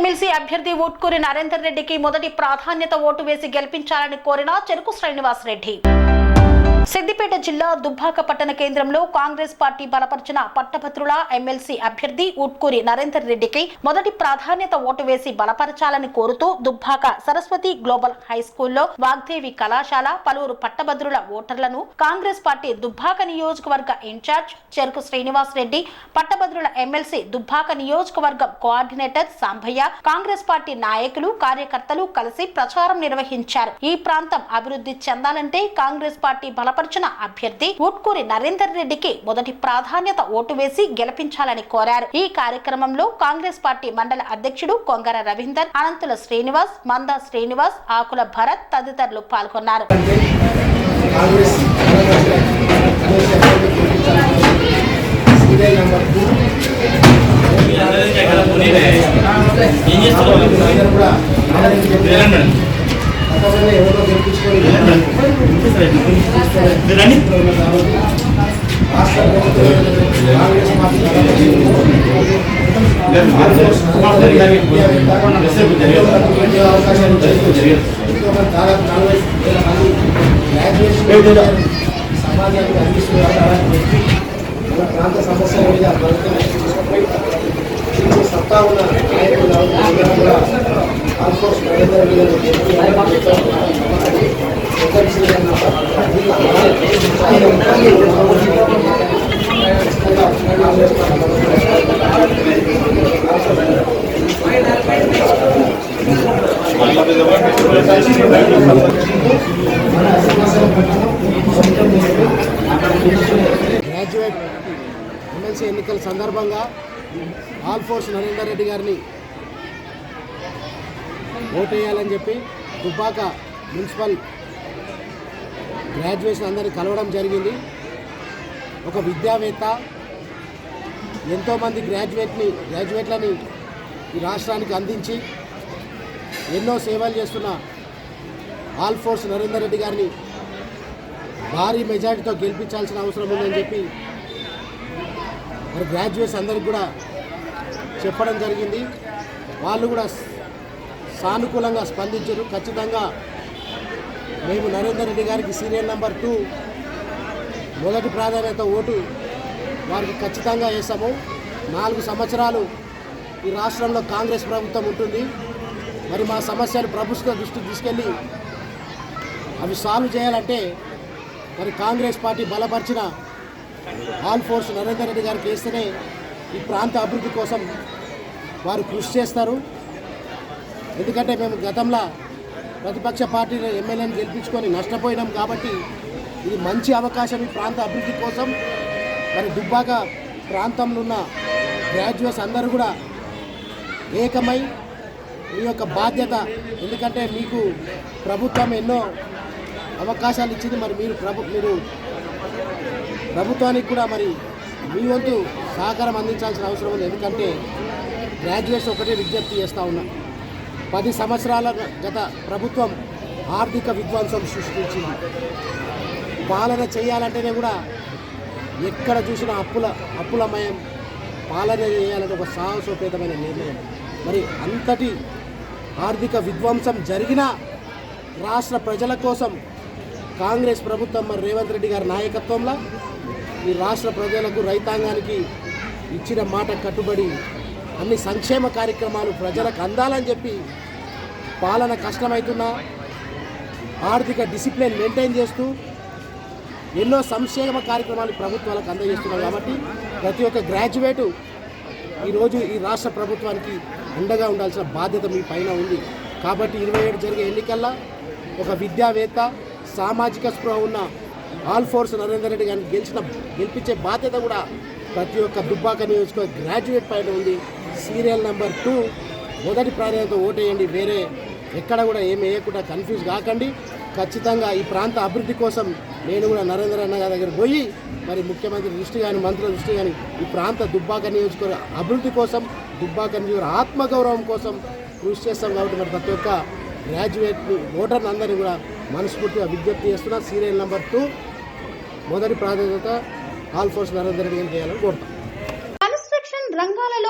MLC అభ్యర్థి ఓట్కూరి నరేందర్ రెడ్డికి మొదటి ప్రాధాన్యత ఓటు వేసి గెలిపించాలని కోరిన చెరుకు శ్రీనివాస్ రెడ్డి. సిద్దిపేట జిల్లా దుబ్బాక పట్టణ కేంద్రంలో కాంగ్రెస్ పార్టీ బలపరిచిన పట్టభద్రుల ఎమ్మెల్సీ అభ్యర్థి ఉట్కూరి నరేందర్ రెడ్డికి మొదటి ప్రాధాన్యత ఓటు వేసి బలపరచాలని కోరుతూ దుబ్బాక సరస్వతి గ్లోబల్ హై స్కూల్లో వాగ్దేవి కళాశాల పలువురు పట్టభద్రుల ఓటర్లను కాంగ్రెస్ పార్టీ దుబ్బాక నియోజకవర్గ ఇన్ఛార్జ్ చెరుకు శ్రీనివాస్ రెడ్డి పట్టభద్రుల ఎమ్మెల్సీ దుబ్బాక నియోజకవర్గం కోఆర్డినేటర్ సాంభయ్య కాంగ్రెస్ పార్టీ నాయకులు కార్యకర్తలు కలిసి ప్రచారం నిర్వహించారు. ఈ ప్రాంతం అభివృద్ధి చెందాలంటే కాంగ్రెస్ పార్టీ బలపరిచిన అభ్యర్థి ఉట్కూరి నరేందర్ రెడ్డికి మొదటి ప్రాధాన్యత ఓటు వేసి గెలిపించాలని కోరారు. ఈ కార్యక్రమంలో కాంగ్రెస్ పార్టీ మండల అధ్యక్షుడు కొంగర రవీందర్ అనంతుల శ్రీనివాస్ మంద శ్రీనివాస్ ఆకుల భరత్ తదితరులు పాల్గొన్నారు. కాంగ్రెస్ సీరియల్ సమాజానికి అందిస్తున్నారు అలాంటి వ్యక్తి మన ప్రాంత సమస్యల మీద ప్రభుత్వం తీసుకుపోయి మంచి సత్తా ఉన్న నాయకులు కాబట్టి అందరూ కూడా ఆల్మోస్ట్ నరేంద్ర గ్రాడ్యుయేట్ ఎమ్మెల్సీ ఎన్నికల సందర్భంగా ఆల్ఫోర్స్ నరేందర్ రెడ్డి గారిని ఓటేయాలని చెప్పి దుబ్బాక మున్సిపల్ గ్రాడ్యుయేషన్ అందరినీ కలవడం జరిగింది. ఒక విద్యావేత్త ఎంతోమంది గ్రాడ్యుయేట్ని గ్రాడ్యుయేట్లని ఈ రాష్ట్రానికి అందించి ఎన్నో సేవలు చేస్తున్న ఆల్ ఫోర్స్ నరేందర్ రెడ్డి గారిని భారీ మెజారిటీతో గెలిపించాల్సిన అవసరం ఉందని చెప్పి మరి గ్రాడ్యుయేట్స్ అందరికి కూడా చెప్పడం జరిగింది. వాళ్ళు కూడా సానుకూలంగా స్పందించారు. ఖచ్చితంగా మేము నరేందర్ రెడ్డి గారికి సీరియల్ నెంబర్ టూ మొదటి ప్రాధాన్యత ఓటు వారికి ఖచ్చితంగా వేసాము నాలుగు సంవత్సరాలు ఈ రాష్ట్రంలో కాంగ్రెస్ ప్రభుత్వం ఉంటుంది. మరి మా సమస్యలు ప్రభుత్వ దృష్టికి తీసుకెళ్ళి అవి సాల్వ్ చేయాలంటే మరి కాంగ్రెస్ పార్టీ బలపరిచిన ఆల్ ఫోర్స్ నరేందర్ రెడ్డి గారికి వేస్తేనే ఈ ప్రాంత అభివృద్ధి కోసం వారు కృషి చేస్తారు. ఎందుకంటే మేము గతంలో ప్రతిపక్ష పార్టీ ఎమ్మెల్యేని గెలిపించుకొని నష్టపోయినాం కాబట్టి ఇది మంచి అవకాశం ఈ ప్రాంత అభివృద్ధి కోసం. మరి దుబ్బాక ప్రాంతంలో ఉన్న గ్రాడ్యుయేట్స్ అందరూ కూడా ఏకమై ఈ యొక్క బాధ్యత ఎందుకంటే మీకు ప్రభుత్వం ఎన్నో అవకాశాలు ఇచ్చింది. మరి మీరు ప్రభు మీరు ప్రభుత్వానికి కూడా మరి మీ వంతు సహకారం అందించాల్సిన అవసరం ఉంది. ఎందుకంటే గ్రాడ్యుయేట్స్ ఒకటే విజ్ఞప్తి చేస్తూ ఉన్నా. పది సంవత్సరాల గత ప్రభుత్వం ఆర్థిక విధ్వంసం సృష్టించింది. పాలన చేయాలంటేనే కూడా ఎక్కడ చూసినా అప్పుల అప్పులమయం పాలన చేయాలంటే ఒక సాహసోపేతమైన నిర్ణయం. మరి అంతటి ఆర్థిక విధ్వంసం జరిగిన రాష్ట్ర ప్రజల కోసం కాంగ్రెస్ ప్రభుత్వం మరి రేవంత్ రెడ్డి గారి నాయకత్వంలో ఈ రాష్ట్ర ప్రజలకు రైతాంగానికి ఇచ్చిన మాట కట్టుబడి అన్ని సంక్షేమ కార్యక్రమాలు ప్రజలకు అందాలని చెప్పి పాలన కష్టమవుతున్నా. ఆర్థిక డిసిప్లిన్ మెయింటైన్ చేస్తూ ఎన్నో సంక్షేమ కార్యక్రమాలు ప్రభుత్వాలకు అందజేస్తున్నారు కాబట్టి ప్రతి ఒక్క గ్రాడ్యుయేటు ఈరోజు ఈ రాష్ట్ర ప్రభుత్వానికి అండగా ఉండాల్సిన బాధ్యత మీ పైన ఉంది. కాబట్టి ఇరవై ఏడు జరిగే ఎన్నికల్లో ఒక విద్యావేత్త సామాజిక స్పృహ ఉన్న ఆల్ ఫోర్స్ నరేందర్ రెడ్డి గారిని గెలిచిన గెలిపించే బాధ్యత కూడా ప్రతి ఒక్క దుబ్బాక నియోజకవర్గ గ్రాడ్యుయేట్ పైన ఉంది. Serial number two. మొదటి ప్రాధాన్యత ఓటేయండి వేరే ఎక్కడ కూడా ఏమి వేయకుండా కన్ఫ్యూజ్ కాకండి. ఖచ్చితంగా ఈ ప్రాంత అభివృద్ధి కోసం నేను కూడా నరేంద్ర అన్న గారి దగ్గర పోయి మరి ముఖ్యమంత్రి దృష్టి కానీ మంత్రుల దృష్టి కానీ ఈ ప్రాంత దుబ్బాక నియోజకవర్గ అభివృద్ధి కోసం దుబ్బాక నియోజకవర్గ ఆత్మగౌరవం కోసం కృషి చేస్తాం కాబట్టి మరి ప్రతి ఒక్క గ్రాడ్యుయేట్ ఓటర్ని అందరినీ కూడా మనస్ఫూర్తిగా విజ్ఞప్తి చేస్తున్నా. Serial number two. మొదటి ప్రాధాన్యత ఆల్ ఫోర్స్ నరేంద్ర రెడ్డి గారికి చేయాలని కోరుతాం.